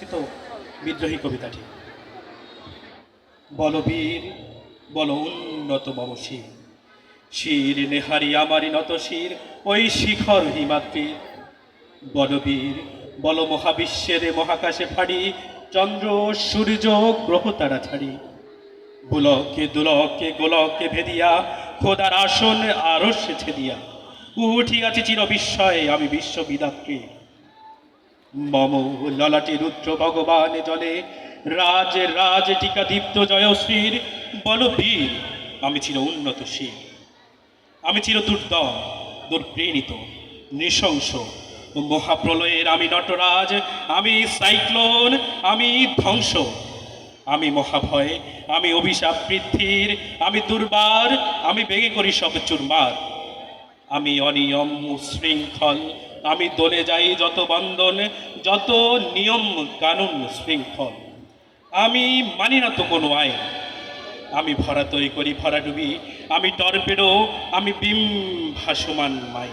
রচিত বিদ্রোহী কবিতাটি। বলবীর, বল উন্নত মম শির। নেহারি আমারি নত শির, ওই শিখর হিমাদ্রির। বলবীর, বল মহাবিশ্বের মহাকাশে ফাড়ি, চন্দ্র, সূর্য, গ্রহ তারা ছাড়ি বুলকে দুলকে গোলকে ভেদিয়া, খোদার আসন আরও সেছে দিয়া। উঠিয়াছি চির বিস্ময়ে আমি বিশ্ববিদাত্রী মম ললাটে রুদ্র ভগবান জলে রাজ রাজ টিকা দীপ্ত জয়শ্রীর বলবীর। আমি চির উন্নত শির আমি চির দুর্দম দুর্প্রেণিত নৃশংস, মহাপ্রলয়ের আমি নটরাজ, আমি সাইক্লোন, আমি ধ্বংস। আমি মহাভয়, আমি অভিশাপ বৃদ্ধির, আমি দুর্বার, আমি বেগে করি সব চুরমার। আমি অনিয়ম, শৃঙ্খল আমি দলে যাই যত বন্ধন, যত নিয়ম, কানুন শৃঙ্খল। আমি মানি না তো কোনো আইন। আমি ভরা তৈ করি, ভরা ডুবি। আমি টর্পেডো, আমি বিম ভাসমান মাই।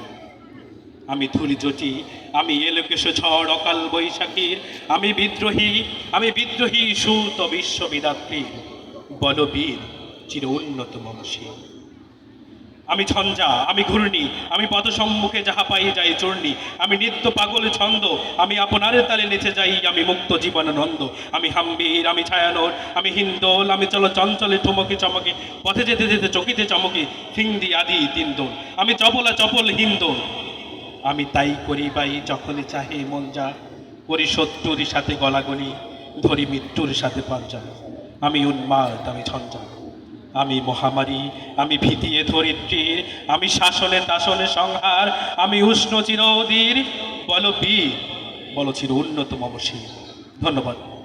আমি ধুলি জটি, আমি এলোকেশ ঝড়, অকাল বৈশাখীর। আমি বিদ্রোহী আমি বিদ্রোহী সুত বিশ্ববিদাত্রী বলবীর, চির উন্নত মমশীল আমি ছঞ্জা, আমি ঘূর্ণি, আমি পদসম্মুখে যাহা পাই যাই চূর্ণি, আমি নিত্য পাগল ছন্দ, আমি আপনারে তালে নেচে যাই, আমি মুক্ত জীবন জীবনানন্দ আমি হাম্বির আমি ছায়ানোর, আমি হিন্দোল, আমি চলো চঞ্চলে ঠুমকে চমকে, পথে যেতে যেতে চকিতে চমকে হিন্দি আদি তিন দোল, আমি চপলা চপল হিন্দোল। আমি তাই করি বাই যখনই চাহে মন যা, করি শত্রুর সাথে গলাগলি ধরি মৃত্যুর সাথে পাঞ্জা, আমি উন্মাদ, আমি ঝঞ্ঝা আমি মহামারী, আমি ভীতিয়ে ধরিত্রীর আমি শাসনে তাসনে সংহার, আমি উষ্ণ চিরদীর, বল বীর, বল চির উন্নত মমশীর ধন্যবাদ।